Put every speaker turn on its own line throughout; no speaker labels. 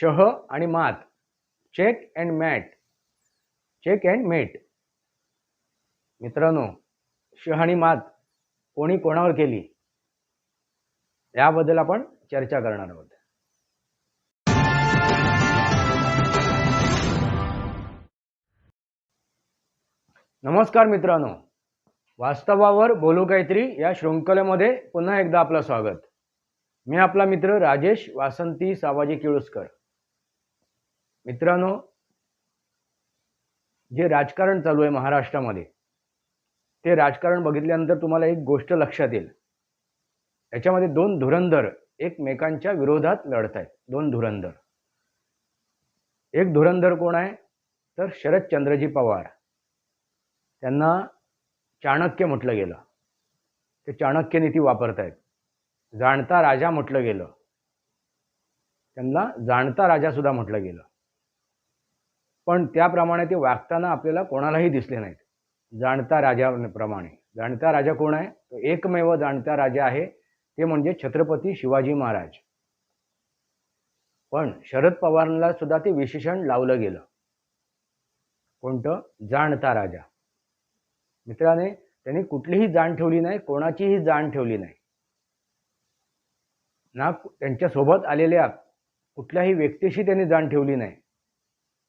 शह आणि मात. Check and mate. Check and mate. मित्रांनो शह आणि मात कोणी कोणावर केली? याबद्दल आपण चर्चा करणार आहोत. नमस्कार मित्रांनो. वास्तवावर बोलू काहीतरी या शृंखलेमध्ये पुन्हा एकदा आपलं स्वागत. मी आपला मित्र राजेश वासंती सावाजी किळुसकर. मित्रांनो जे राजकारण चालू आहे महाराष्ट्रामध्ये ते राजकारण बघितल्यानंतर तुम्हाला एक गोष्ट लक्षात येईल. याच्यामध्ये दोन धुरंधर एकमेकांच्या विरोधात लढत आहेत दोन धुरंधर. एक धुरंधर कोण आहे? तर शरदचंद्रजी पवार. त्यांना चाणक्य म्हटलं गेलं. ते चाणक्य नीती वापरतायत. जाणता राजा म्हटलं गेलं. त्यांना जाणता राजा सुद्धा म्हटलं गेलं. पण त्याप्रमाणे ते वागताना आपल्याला कोणालाही दिसले नाहीत. जाणता राजाप्रमाणे जाणता राजा कोण आहे? तो एकमेव जाणता राजा आहे. ते म्हणजे छत्रपती शिवाजी महाराज. पण शरद पवारांना सुद्धा ते विशेषण लावलं गेलं. कोणतं? जाणता राजा. मित्राने त्यांनी कुठलीही जाण ठेवली नाही कोणाचीही जाण ठेवली नाही. ना त्यांच्यासोबत आलेल्या कुठल्याही व्यक्तीशी त्यांनी जाण ठेवली नाही.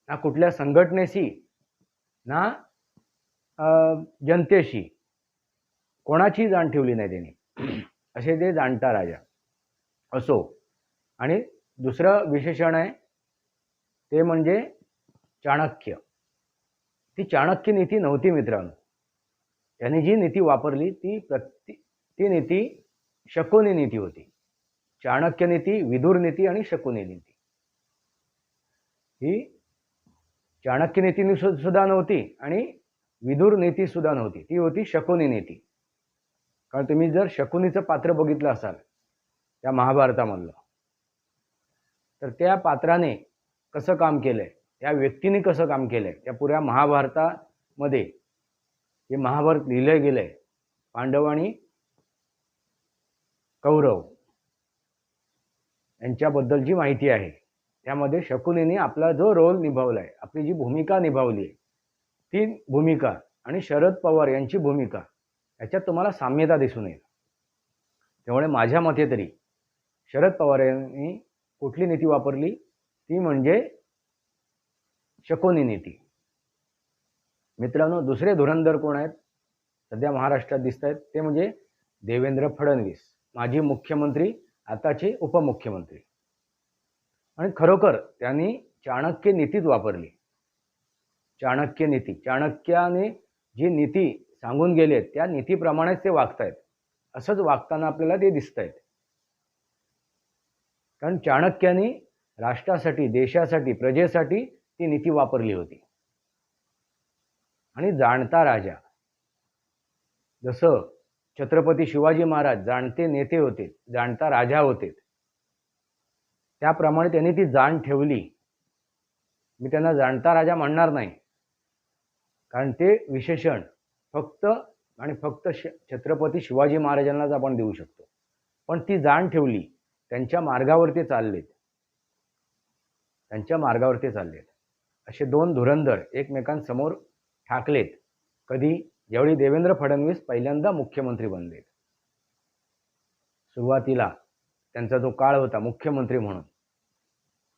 ना कुठल्या संघटनेशी ना जनतेशी. कोणाची जाण ठेवली नाही त्यांनी. असे ते जाणता राजा. असो. आणि दुसरं विशेषण आहे ते म्हणजे चाणक्य. ती चाणक्य नीती नव्हती मित्रांनो. त्यांनी जी नीती वापरली ती प्रति ती नीती शकुनी नीती होती. चाणक्य नीती विदुर नीती आणि शकुनी नीती. ही चाणक्य नीती सुद्धा नव्हती आणि विदुर नीती सुद्धा नव्हती. ती होती शकुनी नीती. कारण तुम्ही जर शकुनीचं पात्र बघितलं असाल त्या महाभारतामधलं तर त्या पात्राने कसं काम केलंय त्या व्यक्तीने कसं काम केलंय त्या पुऱ्या महाभारतामध्ये हे महाभारत लिहिलं गेलंय पांडव आणि कौरव यांच्याबद्दल जी माहिती आहे. त्यामध्ये शकुनीने आपला जो रोल निभावलाय आपली जी भूमिका निभावली आहे ती भूमिका आणि शरद पवार यांची भूमिका याच्यात तुम्हाला साम्यता दिसून येईल. त्यामुळे माझ्या मते तरी शरद पवार यांनी कुठली नीती वापरली ती म्हणजे शकुनी नीती. मित्रांनो दुसरे धुरंधर कोण आहेत? सध्या महाराष्ट्रात दिसत आहेत ते म्हणजे देवेंद्र फडणवीस माजी मुख्यमंत्री आताचे उपमुख्यमंत्री. आणि खरोखर त्यांनी चाणक्य नीतीच वापरली. चाणक्य नीती चाणक्याने जी नीती सांगून गेले त्या नीतीप्रमाणेच ते वागतायत. असंच वागताना आपल्याला ते दिसत आहेत कारण चाणक्याने राष्ट्रासाठी देशासाठी प्रजेसाठी ती नीती वापरली होती. आणि जाणता राजा जसं छत्रपती शिवाजी महाराज जाणते नेते होते जाणता राजा होते त्याप्रमाणे त्यांनी ती जाण ठेवली. मी त्यांना जाणता राजा म्हणणार नाही. कारण ते विशेषण फक्त आणि फक्त श छत्रपती शिवाजी महाराजांनाच आपण देऊ शकतो. पण ती जाण ठेवली. त्यांच्या मार्गावर ते चाललेत. त्यांच्या मार्गावर ते चाललेत. असे दोन धुरंधर एकमेकांसमोर ठाकलेत. कधी? ज्यावेळी देवेंद्र फडणवीस पहिल्यांदा मुख्यमंत्री बनलेत. सुरुवातीला त्यांचा जो काळ होता मुख्यमंत्री म्हणून.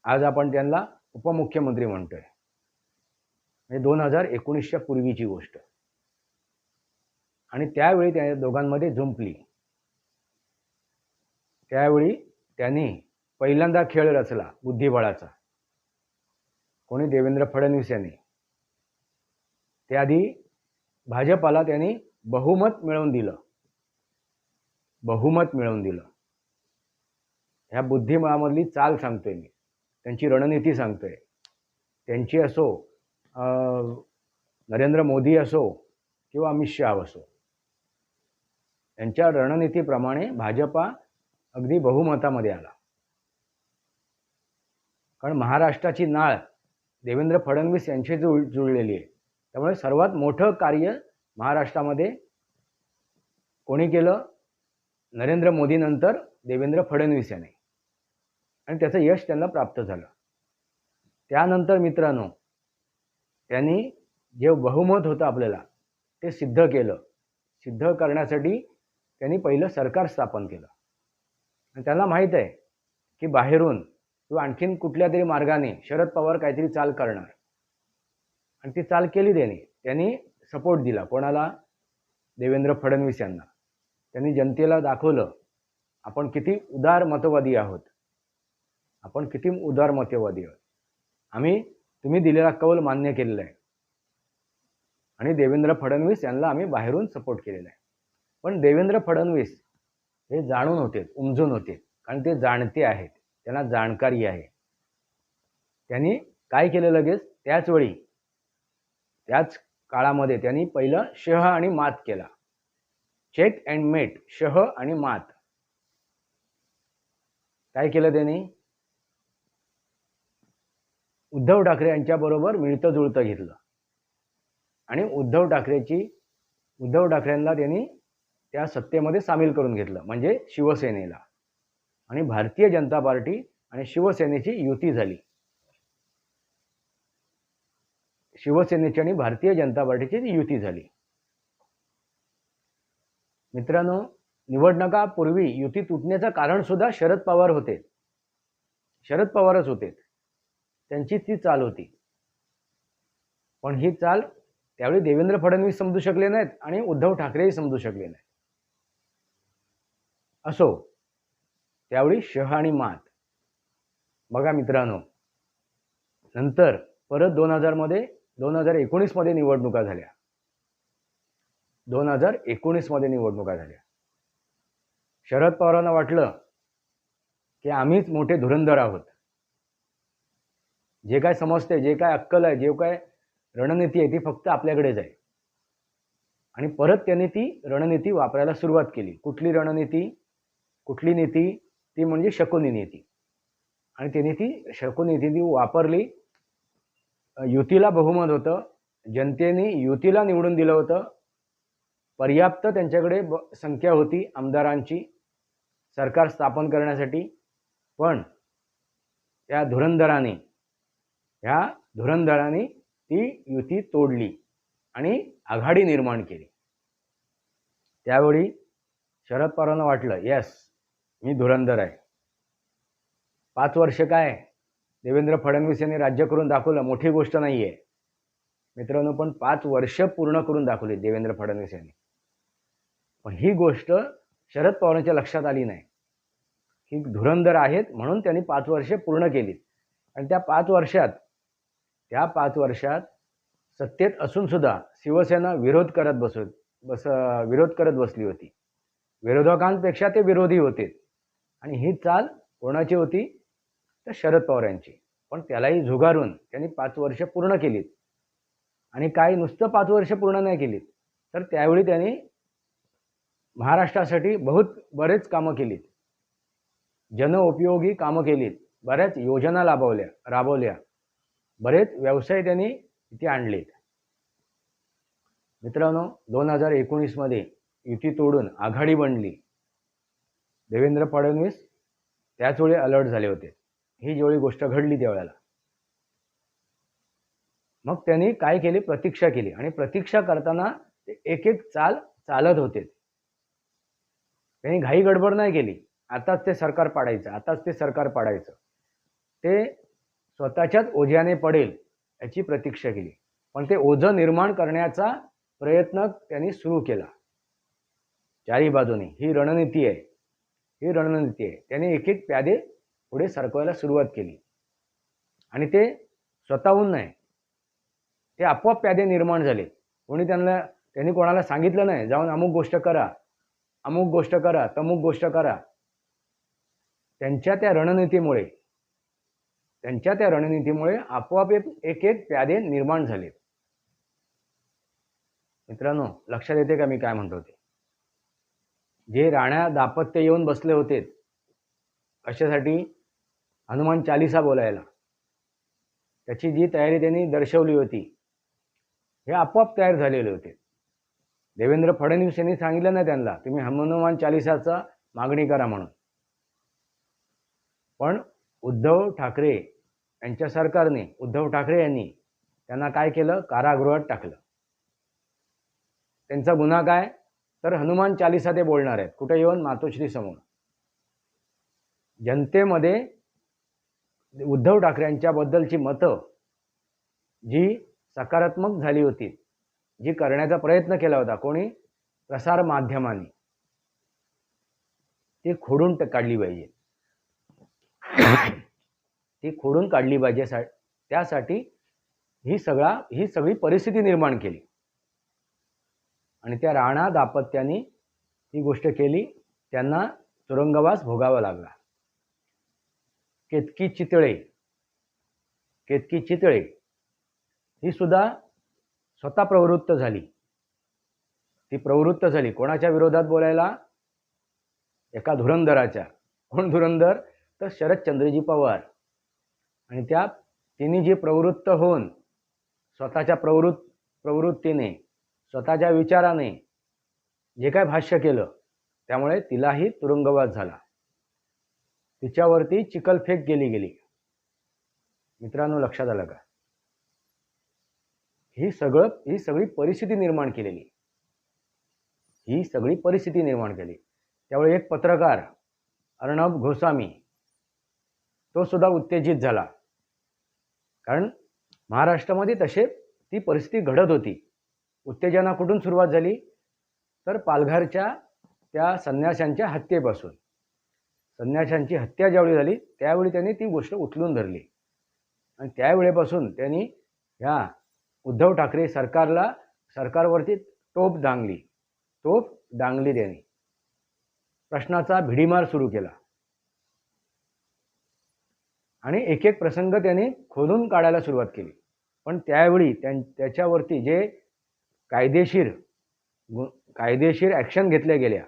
आज आपण त्यांना उपमुख्यमंत्री म्हणतोय. म्हणजे दोन हजार एकोणीसच्या पूर्वीची गोष्ट. आणि त्यावेळी त्या दोघांमध्ये झुंपली. त्यावेळी त्यांनी पहिल्यांदा खेळ रचला बुद्धिबळाचा. कोणी देवेंद्र फडणवीस यांनी. त्याआधी भाजपाला त्यांनी बहुमत मिळवून दिलं. बहुमत मिळवून दिलं. ह्या बुद्धिबळामधली चाल सांगतोय मी. त्यांची रणनीती सांगतोय. त्यांची असो नरेंद्र मोदी असो किंवा अमित शाह असो. यांच्या रणनीतीप्रमाणे भाजपा अगदी बहुमतामध्ये आला. कारण महाराष्ट्राची नाळ देवेंद्र फडणवीस यांची जुळ जुळलेली आहे. त्यामुळे सर्वात मोठं कार्य महाराष्ट्रामध्ये कोणी केलं? नरेंद्र मोदीनंतर देवेंद्र फडणवीस यांनी. आणि त्याचं यश त्यांना प्राप्त झालं. त्यानंतर मित्रांनो त्यांनी जे बहुमत होतं आपल्याला ते सिद्ध केलं. सिद्ध करण्यासाठी त्यांनी पहिलं सरकार स्थापन केलं. आणि त्यांना माहीत आहे की बाहेरून किंवा आणखीन कुठल्या तरी मार्गाने शरद पवार काहीतरी चाल करणार. आणि ती चाल केली त्यांनी. त्यांनी सपोर्ट दिला. कोणाला? देवेंद्र फडणवीस यांना. त्यांनी जनतेला दाखवलं आपण किती उदार मतवादी आहोत. आपण किती उदारमतेवादी आहोत. आम्ही तुम्ही दिलेला कौल मान्य केलेला आहे. आणि देवेंद्र फडणवीस यांना आम्ही बाहेरून सपोर्ट केलेला आहे. पण देवेंद्र फडणवीस हे जाणून होते उमजून होते. कारण ते जाणते आहेत. त्यांना जाणकारी आहे. त्यांनी काय केलं लगेच? त्याच वेळी त्याच काळामध्ये त्यांनी पहिलं शह आणि मात केला. चेक अँड मेट शह आणि मात. काय केलं त्यांनी? उद्धव ठाकरे यांच्याबरोबर मिळतं जुळतं घेतलं. आणि उद्धव ठाकरेची उद्धव ठाकरेंना त्यांनी त्या सत्तेमध्ये सामील करून घेतलं म्हणजे शिवसेनेला. आणि भारतीय जनता पार्टी आणि शिवसेनेची युती झाली. शिवसेनेची आणि भारतीय जनता पार्टीची युती झाली. मित्रांनो निवडणुकापूर्वी युती तुटण्याचं कारण सुद्धा शरद पवार होते. शरद पवारच होते. त्यांची ती चाल होती. पण ही चाल त्यावेळी देवेंद्र फडणवीस समजू शकले नाहीत आणि उद्धव ठाकरेही समजू शकले नाहीत. असो त्यावेळी शह आणि मात. बघा मित्रांनो नंतर परत दोन हजारमध्ये दोन हजार एकोणीसमध्ये निवडणुका झाल्या. दोन हजार एकोणीसमध्ये निवडणुका झाल्या. शरद पवारांना वाटलं की आम्हीच मोठे धुरंधर आहोत. जे काय समजते जे काय अक्कल आहे जे काय रणनीती आहे ती फक्त आपल्याकडेच आहे. आणि परत त्यांनी ती रणनीती वापरायला सुरुवात केली. कुठली रणनीती? कुठली नीती? ती म्हणजे शकुनी नीती. आणि त्यांनी ती शकुनीती ती वापरली. युतीला बहुमत होतं. जनतेने युतीला निवडून दिलं होतं. पर्याप्त त्यांच्याकडे ब संख्या होती आमदारांची सरकार स्थापन करण्यासाठी. पण त्या धुरंधराने ह्या धुरंधराने ती युती तोडली आणि आघाडी निर्माण केली. त्यावेळी शरद पवारांना वाटलं येस मी धुरंधर आहे. पाच वर्ष काय देवेंद्र फडणवीस यांनी राज्य करून दाखवलं मोठी गोष्ट नाही आहे मित्रांनो पण पाच वर्ष पूर्ण करून दाखवली देवेंद्र फडणवीस यांनी. पण ही गोष्ट शरद पवारांच्या लक्षात आली नाही. ही धुरंधर आहेत म्हणून त्यांनी पाच वर्षे पूर्ण केली आणि त्या पाच वर्षात त्या पाच वर्षात सत्तेत असून सुद्धा शिवसेना विरोध करत बसत बस विरोध करत बसली होती. विरोधकांपेक्षा ते विरोधी होते. आणि ही चाल कोणाची होती? तर शरद पवार यांची. पण त्यालाही झुगारून त्यांनी पाच वर्ष पूर्ण केलीत. आणि काही नुसतं पाच वर्ष पूर्ण नाही केलीत. तर त्यावेळी त्यांनी महाराष्ट्रासाठी बहुत बरेच कामं केलीत. जनउपयोगी कामं केलीत. बऱ्याच योजना लाभवल्या राबवल्या. बरेच व्यवसाय त्यांनी इथे आणलेत. मित्रांनो दोन हजार एकोणीसमध्ये युती तोडून आघाडी बनली. देवेंद्र फडणवीस त्याचवेळी अलर्ट झाले होते. ही जेवढी गोष्ट घडली त्यावेळेला. मग त्यांनी काय केली? प्रतीक्षा केली आणि प्रतीक्षा करताना ते एक एक चाल चालत होते. त्यांनी घाई गडबड नाही केली. आताच ते सरकार पाडायचं आताच ते सरकार पाडायचं. ते स्वतःच्याच ओझ्याने पडेल याची प्रतीक्षा केली. पण ते ओझं निर्माण करण्याचा प्रयत्न त्यांनी सुरू केला. चारी बाजूने ही रणनीती आहे. ही रणनीती आहे. त्याने एक एक प्यादे पुढे सरकवायला सुरुवात केली. आणि ते स्वतःहून नाही. ते आपोआप प्यादे निर्माण झाले. कोणी त्यांना त्यांनी कोणाला सांगितलं नाही जाऊन अमुक गोष्ट करा. अमुक गोष्ट करा. तमुक गोष्ट करा. त्यांच्या त्या रणनीतीमुळे त्यांच्या त्या रणनीतीमुळे आपोआप एक एक प्यादे निर्माण झाले. मित्रांनो लक्षात येते का मी काय म्हणतो ते? जे राण्या दापत्य येऊन बसले होते कशासाठी? हनुमान चालिसा बोलायला. त्याची जी तयारी त्यांनी दर्शवली होती हे आपोआप तयार झालेले होते. देवेंद्र फडणवीस यांनी सांगितलं ना त्यांना तुम्ही हनुमान चालिसाचा मागणी करा म्हणून. पण उद्धव ठाकरे यांच्या सरकारने उद्धव ठाकरे यांनी त्यांना काय केलं? कारागृहात टाकलं. त्यांचा गुन्हा काय? तर हनुमान चालिसा ते बोलणार आहेत. कुठे येऊन? मातोश्री समोर. जनतेमध्ये उद्धव ठाकरे यांच्याबद्दलची मतं जी सकारात्मक झाली होती जी करण्याचा प्रयत्न केला होता कोणी? प्रसार माध्यमांनी. ती खोडून काढली पाहिजे. ती खोडून काढली पाहिजे सा त्यासाठी ही सगळा ही सगळी परिस्थिती निर्माण केली. आणि त्या राणा दापत्याने ही गोष्ट केली त्यांना तुरुंगवास भोगावा लागला. केतकी चितळे केतकी चितळे ही सुद्धा स्वतः प्रवृत्त झाली. ती प्रवृत्त झाली. कोणाच्या विरोधात बोलायला? एका धुरंधराच्या. कोण धुरंधर? तर शरदचंद्रजी पवार. आणि त्या तिने जी प्रवृत्त होऊन स्वतःच्या प्रवृत्त प्रवृत्तीने स्वतःच्या विचाराने जे काय भाष्य केलं त्यामुळे तिलाही तुरुंगवास झाला. तिच्यावरती चिकलफेक गेली गेली. मित्रांनो लक्षात आलं का? ही सगळं ही सगळी परिस्थिती निर्माण केलेली. ही सगळी परिस्थिती निर्माण केली. त्यावेळी एक पत्रकार अर्णब गोस्वामी तो सुद्धा उत्तेजित झाला. कारण महाराष्ट्रामध्ये तसे ती परिस्थिती घडत होती. उत्तेजना कुठून सुरुवात झाली तर पालघरच्या त्या संन्याशांच्या हत्येपासून. संन्याशांची हत्या ज्यावेळी झाली त्यावेळी त्यांनी ती गोष्ट उचलून धरली. आणि त्यावेळेपासून त्यांनी ह्या उद्धव ठाकरे सरकारला सरकारवरती टोप डांगली टोप डांगली त्यांनी. प्रश्नाचा भिडीमार सुरू केला. आणि एक एक प्रसंग त्यांनी खोदून काढायला सुरुवात केली. पण त्यावेळी त्यां त्याच्यावरती जे कायदेशीर गु- कायदेशीर ॲक्शन घेतल्या गेल्या.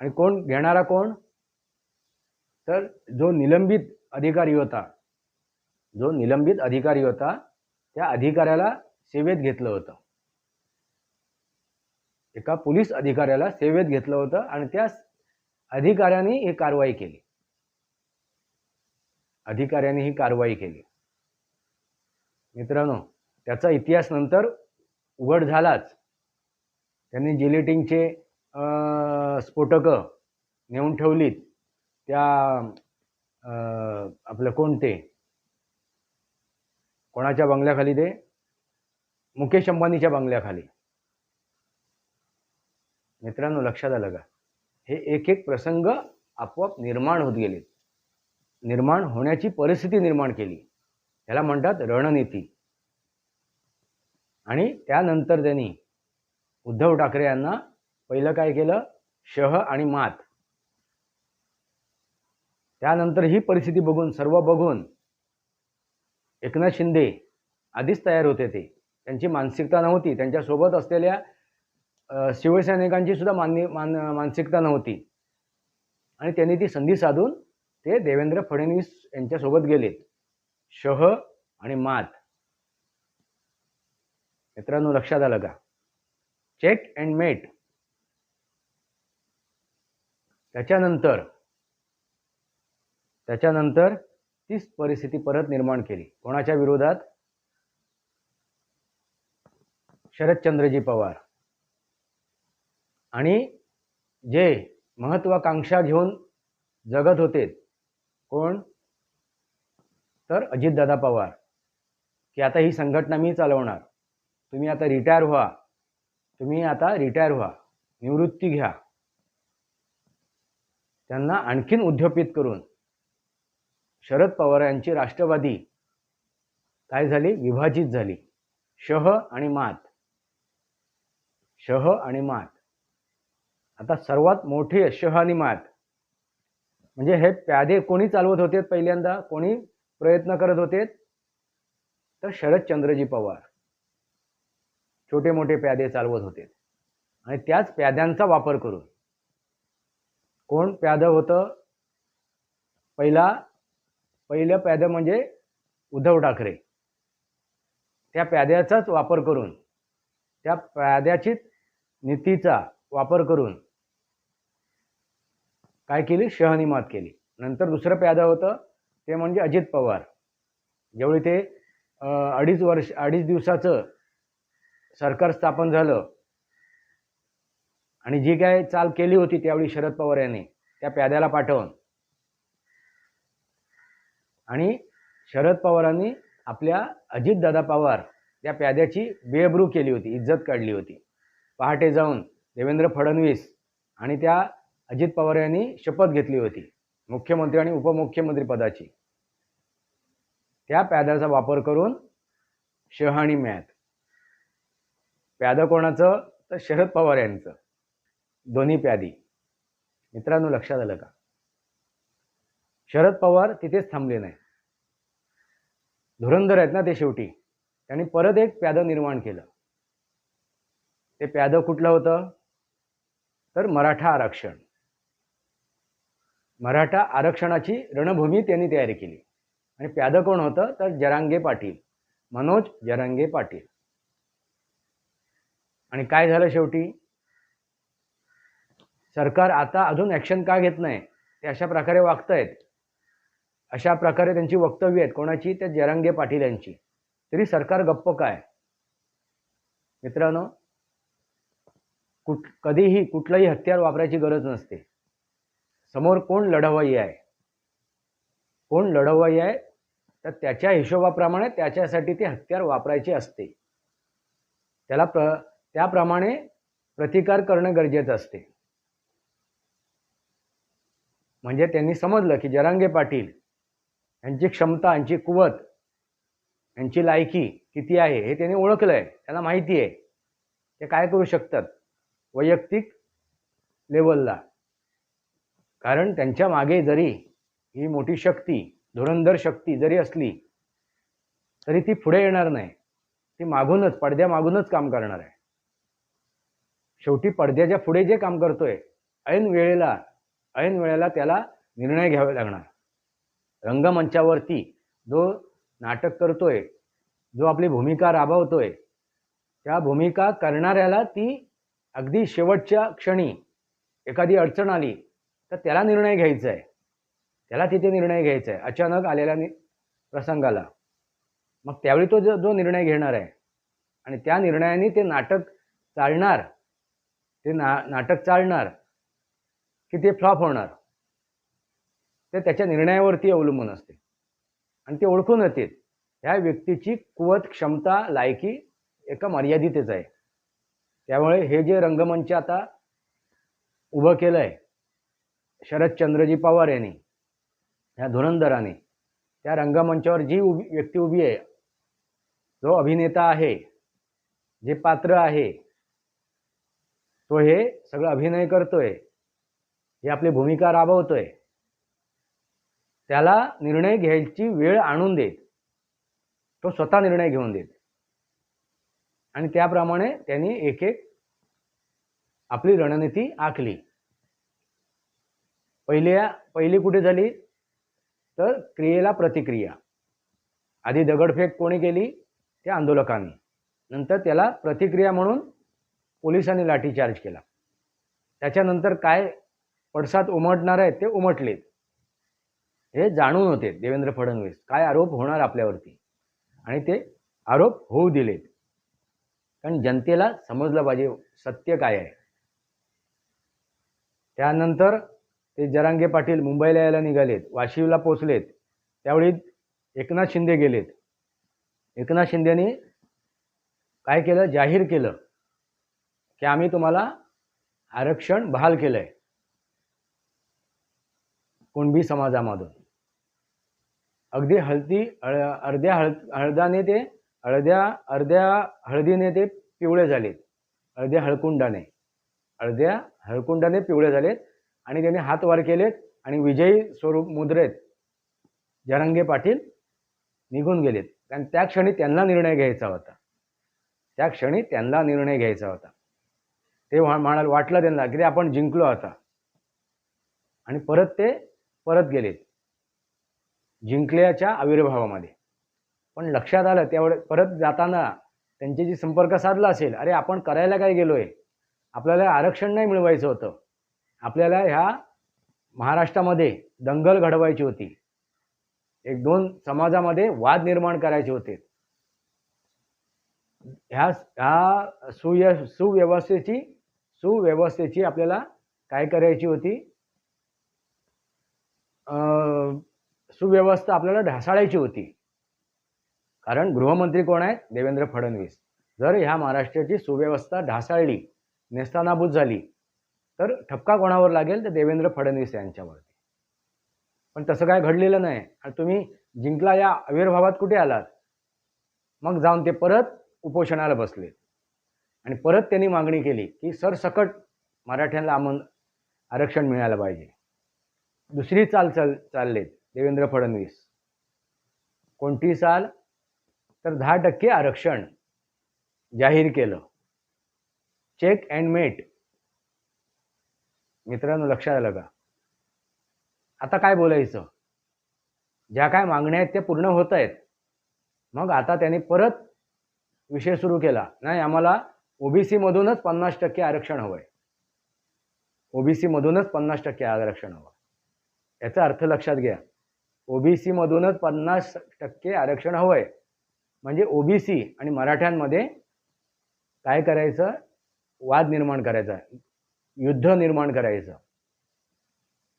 आणि कोण घेणारा कोण? तर जो निलंबित अधिकारी होता जो निलंबित अधिकारी होता त्या अधिकाऱ्याला सेवेत घेतलं होतं. एका पोलीस अधिकाऱ्याला सेवेत घेतलं होतं आणि त्या अधिकाऱ्याने ही कारवाई केली. अधिकाऱ्याने ही कारवाई केली. मित्रांनो त्याचा इतिहास नंतर उघड झालाच. त्यांनी जिलेटिंगचे स्फोटकं नेऊन ठेवलीत. त्या आपलं कोणते? कोणाच्या बंगल्याखाली ते? मुकेश अंबानीच्या बंगल्याखाली. मित्रांनो लक्षात आलं का? हे एक एक प्रसंग आपोआप निर्माण होत गेलेत. निर्माण होण्याची परिस्थिती निर्माण केली. ह्याला म्हणतात रणनीती. आणि त्यानंतर त्यांनी उद्धव ठाकरे यांना पहिलं काय केलं? शह आणि मात. त्यानंतर ही परिस्थिती बघून सर्व बघून एकनाथ शिंदे आधीच तयार होते ते. त्यांची मानसिकता नव्हती. त्यांच्यासोबत असलेल्या शिवसैनिकांची सुद्धा मान्य मान मानसिकता नव्हती. आणि त्यांनी ती संधी साधून ते देवेंद्र फडणवीस यांच्यासोबत गेले शह आणि मात. मित्रांनो लक्षात आलं का? Check and mate. त्याच्यानंतर त्याच्यानंतर तीच परिस्थिती परत निर्माण केली. कोणाच्या विरोधात? शरदचंद्रजी पवार. आणि जे महत्वाकांक्षा घेऊन जगत होते कोण? तर अजितदादा पवार. की आता ही संघटना मी चालवणार. तुम्ही आता रिटायर व्हा. तुम्ही आता रिटायर व्हा. निवृत्ती घ्या. त्यांना आणखीन उद्योपित करून शरद पवार यांची राष्ट्रवादी काय झाली? विभाजित झाली. शह आणि मात. शह आणि मात. आता सर्वात मोठे शह आणि मात. म्हणजे हे प्यादे कोणी चालवत होते पहिल्यांदा? कोणी प्रयत्न करत होते? तर शरदचंद्रजी पवार. छोटे मोठे प्यादे चालवत होते. आणि त्याच प्याद्यांचा वापर करून. कोण प्यादं होतं? पहिला पहिलं प्यादं म्हणजे उद्धव ठाकरे. त्या प्याद्याचाच वापर करून त्या प्याद्याचीच नीतीचा वापर करून काय केली? शहनिमात केली. नंतर दुसरं प्यादं होतं ते म्हणजे अजित पवार. ज्यावेळी ते अडीच वर्ष अडीच दिवसाचं सरकार स्थापन झालं आणि जी काय चाल केली होती त्यावेळी शरद पवार यांनी त्या प्याद्याला पाठवून. आणि शरद पवारांनी आपल्या अजितदादा पवार त्या प्याद्याची बेब्रू केली होती इज्जत काढली होती. पहाटे जाऊन देवेंद्र फडणवीस आणि त्या अजित पवार यांनी शपथ घेतली होती मुख्यमंत्री आणि उपमुख्यमंत्री पदाची. त्या प्याद्याचा वापर करून शहाणी मॅथ प्यादं कोणाचं? तर शरद पवार यांचं. दोन्ही प्यादी मित्रांनो लक्षात आलं का? शरद पवार तिथेच थांबले नाही धुरंधर आहेत ना ते शेवटी. त्यांनी परत एक प्यादं निर्माण केलं. ते प्यादं कुठलं होतं? तर मराठा आरक्षण. मराठा आरक्षणाची रणभूमी त्यांनी तयारी केली. आणि प्यादं कोण होतं? तर जरांगे पाटील. मनोज जरांगे पाटील. आणि काय झालं शेवटी? सरकार आता अजून ॲक्शन का घेत नाही? ते अशा प्रकारे वागतायत. अशा प्रकारे त्यांची वक्तव्य आहेत. कोणाची? त्या जरांगे पाटील यांची. तरी सरकार गप्प काय? मित्रांनो कुठ कधीही कुठलंही हत्यार वापरायची गरज नसते. समोर कोण लढवाई आहे? कोण लढवाई आहे? तर त्याच्या हिशोबाप्रमाणे त्याच्यासाठी ते हत्यार वापरायचे असते. त्याला प्र त्याप्रमाणे प्रतिकार करणं गरजेचं असते. म्हणजे त्यांनी समजलं की जरांगे पाटील यांची क्षमता यांची कुवत यांची लायकी किती आहे हे त्यांनी ओळखलं आहे त्यांना माहिती आहे. ते काय करू शकतात? वैयक्तिक लेवलला कारण त्यांच्या मागे जरी ही मोठी शक्ती धुरंधर शक्ती जरी असली तरी ती पुढे येणार नाही. ती मागूनच पडद्या मागूनच काम करणार आहे. शेवटी पडद्याच्या पुढे जे काम करतोय ऐन वेळेला ऐन वेळेला त्याला निर्णय घ्यावे लागणार. रंगमंचावरती जो नाटक करतोय जो आपली भूमिका राबवतोय त्या भूमिका करणाऱ्याला ती अगदी शेवटच्या क्षणी एखादी अडचण आली तर त्याला निर्णय घ्यायचा आहे. त्याला तिथे निर्णय घ्यायचा आहे. अचानक आलेल्या नि प्रसंगाला. मग त्यावेळी तो जो जो निर्णय घेणार आहे. आणि त्या निर्णयाने ते नाटक चालणार. ते ना नाटक चालणार. की ते फ्लॉप होणार. ते त्याच्या निर्णयावरती अवलंबून असते. आणि ते ओळखून येते ह्या व्यक्तीची कुवत क्षमता लायकी एका मर्यादितच आहे. त्यामुळे हे जे रंगमंच आता उभं केलं आहे शरदचंद्रजी पवार यांनी ह्या धुरंधराने त्या रंगमंचावर जी उभी व्यक्ती उभी आहे जो अभिनेता आहे जे पात्र आहे तो हे सगळं अभिनय करतोय ही आपली भूमिका राबवतोय त्याला निर्णय घ्यायची वेळ आणून देत तो स्वतः निर्णय घेऊन देत. आणि त्याप्रमाणे त्यांनी एक एक आपली रणनीती आखली. पहिल्या पहिली कुठे झाली? तर क्रियेला प्रतिक्रिया. आधी दगडफेक कोणी केली? त्या आंदोलकांनी. नंतर त्याला प्रतिक्रिया म्हणून पोलिसांनी लाठीचार्ज केला. त्याच्यानंतर काय पडसाद उमटणार आहेत ते उमटलेत. हे जाणून होते देवेंद्र फडणवीस. काय आरोप होणार आपल्यावरती? आणि ते आरोप होऊ दिलेत. कारण जनतेला समजलं पाहिजे सत्य काय आहे. त्यानंतर ते जरांगे पाटील मुंबईला यायला निघालेत वाशिवला पोचलेत त्यावेळी एकनाथ शिंदे गेलेत. एकनाथ शिंदेने काय केलं? जाहीर केलं की आम्ही तुम्हाला आरक्षण बहाल केलं आहे कुणबी समाजामधून. अगदी हळदी अर्ध्या हळ हळदाने ते अर्ध्या अर्ध्या हळदीने ते पिवळे झालेत. अर्ध्या हळकुंडाने. अर्ध्या हळकुंडाने पिवळे झालेत. आणि त्यांनी हात वर केलेत आणि विजयी स्वरूप मुद्रेत जरंगे पाटील निघून गेलेत. कारण त्या क्षणी त्यांना निर्णय घ्यायचा होता. त्या क्षणी त्यांना निर्णय घ्यायचा होता. ते म्हणाल वाटलं त्यांना की ते आपण जिंकलो आता. आणि परत ते परत गेलेत. जिंकल्याच्या आविर्भावामध्ये. पण लक्षात आलं त्यावेळे परत जाताना त्यांच्याशी संपर्क साधला असेल. अरे आपण करायला काय गेलोय? आपल्याला आरक्षण नाही मिळवायचं होतं. आपल्याला ह्या महाराष्ट्रामध्ये दंगल घडवायची होती. एक दोन समाजामध्ये वाद निर्माण करायचे होते. ह्या ह्या सुय सुव्यवस्थेची सुव्यवस्थेची आपल्याला काय करायची होती? सुव्यवस्था आपल्याला ढासाळायची होती. कारण गृहमंत्री कोण आहेत? देवेंद्र फडणवीस. जर ह्या महाराष्ट्राची सुव्यवस्था ढासाळली नेस्तानाबूत झाली तर ठपका कोणावर लागेल? तर देवेंद्र फडणवीस यांच्यावरती. पण तसं काय घडलेलं नाही. आणि तुम्ही जिंकला या आविर्भावात कुठे आलात? मग जाऊन ते परत उपोषणाला बसले. आणि परत त्यांनी मागणी केली की सरसकट मराठ्यांना आमन आरक्षण मिळालं पाहिजे. दुसरी चाल चाल चाललेत देवेंद्र फडणवीस. कोणती चाल? तर दहा टक्के आरक्षण जाहीर केलं. Check and mate. मित्रांनो लक्षात आलं का? आता काय बोलायचं? ज्या काय मागण्या आहेत त्या पूर्ण होत आहेत. मग आता त्यांनी परत विषय सुरू केला. नाही आम्हाला ओबीसी मधूनच पन्नास टक्के आरक्षण हवं ओबीसी मधूनच पन्नास टक्के आरक्षण हवं. याचा अर्थ लक्षात घ्या. ओबीसी मधूनच पन्नास टक्के आरक्षण हवंय. म्हणजे ओबीसी आणि मराठ्यांमध्ये काय करायचं? वाद निर्माण करायचा. युद्ध निर्माण करायचं.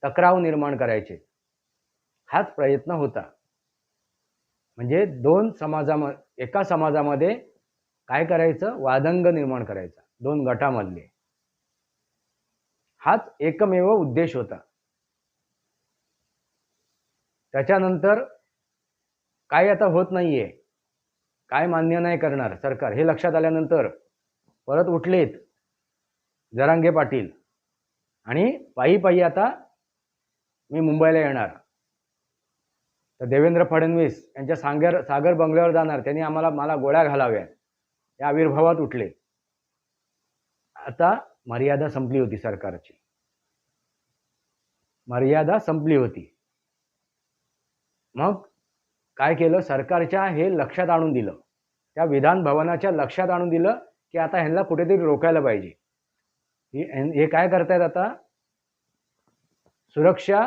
तक्राव निर्माण करायचे. हाच प्रयत्न होता. म्हणजे दोन समाजाम एका समाजामध्ये काय करायचं? वादंग निर्माण करायचा. दोन गटामधले. हाच एकमेव उद्देश होता. त्याच्यानंतर काय आता होत नाहीये? काय मान्य नाही करणार सरकार? हे लक्षात आल्यानंतर परत उठलेत. जरांगे पाटील. आणि पायी पायी आता मी मुंबईला येणार. तर देवेंद्र फडणवीस यांच्या सांगर सागर बंगल्यावर जाणार. त्यांनी आम्हाला मला गोळ्या घालाव्या या आविर्भावात उठले. आता मर्यादा संपली होती सरकारची. मर्यादा संपली होती. मग काय केलं? सरकारच्या हे लक्षात आणून दिलं. त्या विधान भवनाच्या लक्षात आणून दिलं की आता ह्यांना कुठेतरी रोखायला पाहिजे. हे काय करतायत आता? सुरक्षा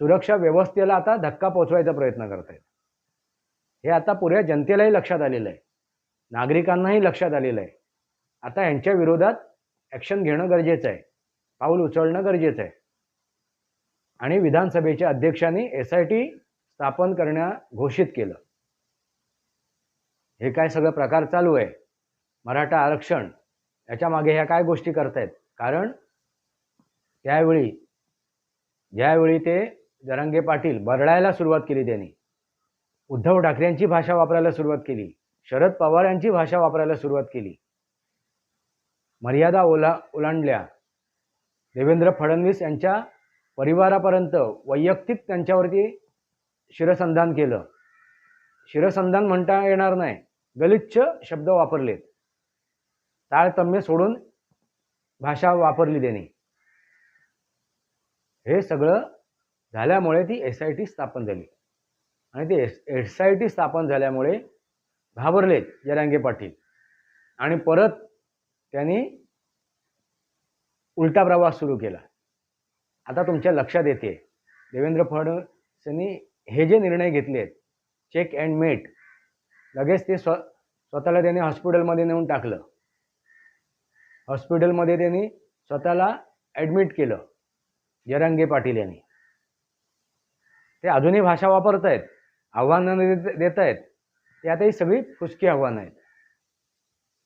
सुरक्षा व्यवस्थेला आता धक्का पोचवायचा प्रयत्न करतायत. हे आता पुऱ्या जनतेलाही लक्षात आलेलं आहे नागरिकांनाही लक्षात आलेलं आहे आता यांच्या विरोधात ॲक्शन घेणं गरजेचं आहे. पाऊल उचलणं गरजेचं आहे. आणि विधानसभेच्या अध्यक्षांनी एस आय टी स्थापन करण्या घोषित केलं. हे काय सगळं प्रकार चालू आहे? मराठा आरक्षण याच्या मागे ह्या काय गोष्टी करतायत? कारण त्यावेळी ज्यावेळी ते जरांगे पाटील बरडायला सुरुवात केली त्यांनी. उद्धव ठाकरेंची भाषा वापरायला सुरुवात केली. शरद पवार यांची भाषा वापरायला सुरुवात केली. मर्यादा ओला ओलांडल्या. देवेंद्र फडणवीस यांच्या परिवारापर्यंत वैयक्तिक त्यांच्यावरती शिरसंधान केलं. शिरसंधान म्हणता येणार नाही. गलिच्छ शब्द वापरलेत. ताळतम्य सोडून भाषा वापरली त्याने. हे सगळं झाल्यामुळे ती एस आय टी स्थापन झाली. आणि ती एस एस आय टी स्थापन झाल्यामुळे घाबरलेत जरांगे पाटील. आणि परत त्यांनी उलटा प्रवास सुरू केला. आता तुमच्या लक्षात येते देवेंद्र फडणवीस यांनी हे जे निर्णय घेतले आहेत चेक अँड मेट लगेच ते स्व स्वतःला त्यांनी हॉस्पिटलमध्ये नेऊन टाकलं. हॉस्पिटलमध्ये त्यांनी स्वतःला ॲडमिट केलं जरांगे पाटील यांनी. ते अजूनही भाषा वापरत आहेत आव्हानं देत आहेत ते सगळी फुसकी आव्हानं आहेत.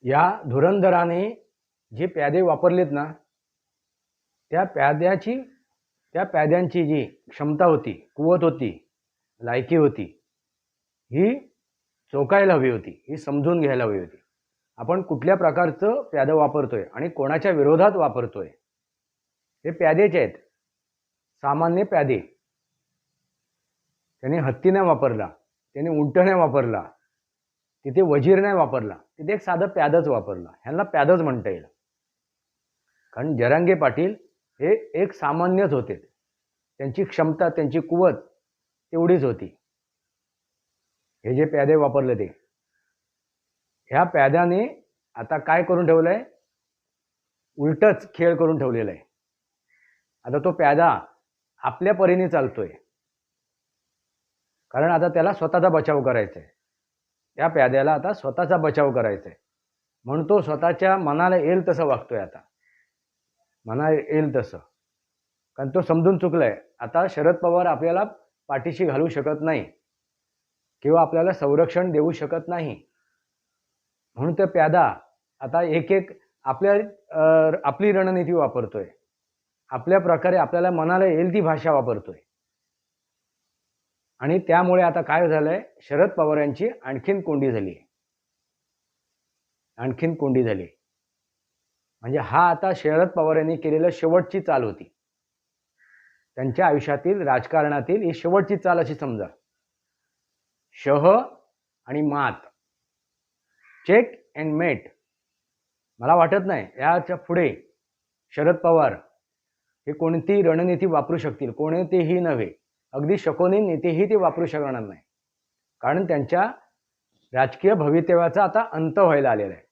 या धुरंधराने जे प्यादे वापरलेत ना त्या प्याद्याची त्या प्याद्यांची जी क्षमता होती कुवत होती लायकी होती ही चोकायला हवी होती ही समजून घ्यायला हवी होती. आपण कुठल्या प्रकारचं प्यादं वापरतोय आणि कोणाच्या विरोधात वापरतोय? हे प्यादेचे आहेत. सामान्य प्यादे. त्याने हत्ती नाही वापरला त्याने उंट नाही वापरला तिथे वजीर नाही वापरला तिथे एक साधं प्यादच वापरला. ह्यांना प्यादच म्हणता येईल. कारण जरांगे पाटील हे एक सामान्यच होते. त्यांची क्षमता त्यांची कुवत तेवढीच होती. हे जे प्यादे वापरले ते. ह्या प्याद्याने आता काय करून ठेवलं आहे उलटच खेळ करून ठेवलेला आहे. आता तो प्यादा आपल्या परीने चालतोय. कारण आता त्याला स्वतःचा बचाव करायचा आहे त्या प्याद्याला आता स्वतःचा बचाव करायचा आहे म्हणून तो स्वतःच्या मनाला येईल तसं वागतोय आता. मनाला येईल तसं. कारण तो समजून चुकलाय. आता शरद पवार आपल्याला पाठीशी घालू शकत नाही. किंवा आपल्याला संरक्षण देऊ शकत नाही. म्हणून ते प्यादा आता एक एक आपल्या आपली रणनीती वापरतोय. आपल्या प्रकारे आपल्याला मनाला येईल ती भाषा वापरतोय. आणि त्यामुळे आता काय झालंय शरद पवार यांची आणखीन कोंडी झाली आणखीन कोंडी झाली म्हणजे हा आता शरद पवार यांनी केलेलं शेवटची चाल होती. त्यांच्या आयुष्यातील राजकारणातील ही शेवटची चाल अशी समजा. शह आणि मात. Check and mate. मला वाटत नाही याच्यापुढे शरद पवार हे कोणतीही रणनीती वापरू शकतील कोणतेही नव्हे. अगदी शकोनी नीतीही ते वापरू शकणार नाही. कारण त्यांच्या राजकीय भवितव्याचा आता अंत व्हायला आलेला आहे.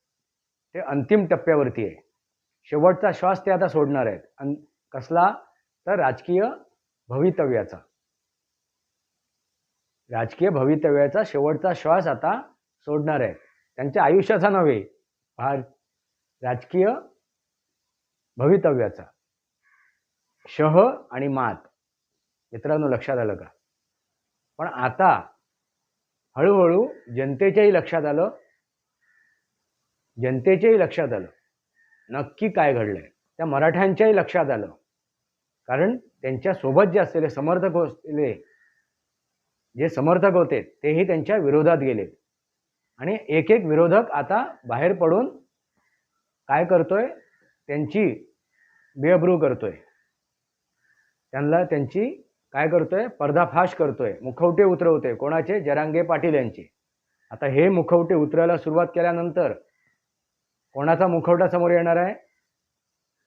ते अंतिम टप्प्यावरती आहे. शेवटचा श्वास ते आता सोडणार आहेत. अन कसला? तर राजकीय भवितव्याचा. राजकीय भवितव्याचा शेवटचा श्वास आता सोडणार आहेत. त्यांच्या आयुष्याचा नव्हे भार राजकीय भवितव्याचा. शह आणि मात मित्रांनो लक्षात आलं का? पण आता हळूहळू जनतेच्याही लक्षात आलं जनतेच्याही लक्षात आलं नक्की काय घडलंय त्या मराठ्यांच्याही लक्षात आलं. कारण त्यांच्यासोबत जे असलेले समर्थक असलेले जे समर्थक होते तेही त्यांच्या विरोधात गेले आणि एक एक विरोधक आता बाहेर पडून काय करतोय? त्यांची बेअब्रू करतोय. त्यांना त्यांची काय करतोय? पर्दाफाश करतोय. मुखवटे उतरवतोय कोणाचे? जरांगे पाटील यांचे. आता हे मुखवटे उतरायला सुरुवात केल्यानंतर कोणाचा मुखवटा समोर येणार आहे?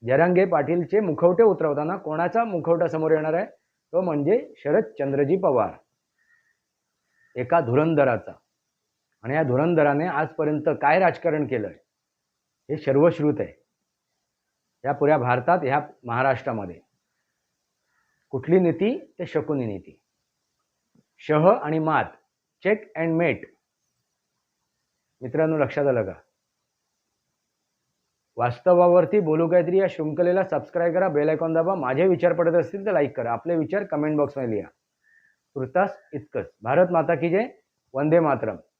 जरांगे पाटीलचे मुखवटे उतरवताना कोणाचा मुखवटा समोर येणार आहे? तो म्हणजे शरदचंद्रजी पवार. एका धुरंधराचा. आणि या धुरंधराने आजपर्यंत काय राजकारण केलंय? हे सर्वश्रुत आहे. या पुऱ्या भारतात ह्या महाराष्ट्रामध्ये. कुठली नीती? ते शकुनी नीती. शह आणि मात चेक अँड मेट मित्रांनो लक्षात आलं का? वास्तवावरती बोलू काहीतरी या शृंखलेला सबस्क्राईब करा बेल आयकॉन दाबा. माझे विचार पडत असतील तर लाईक करा. आपले विचार कमेंट बॉक्समध्ये लिहा. तुर्तास इतकंच. भारत माता की जय. वंदे मातरम.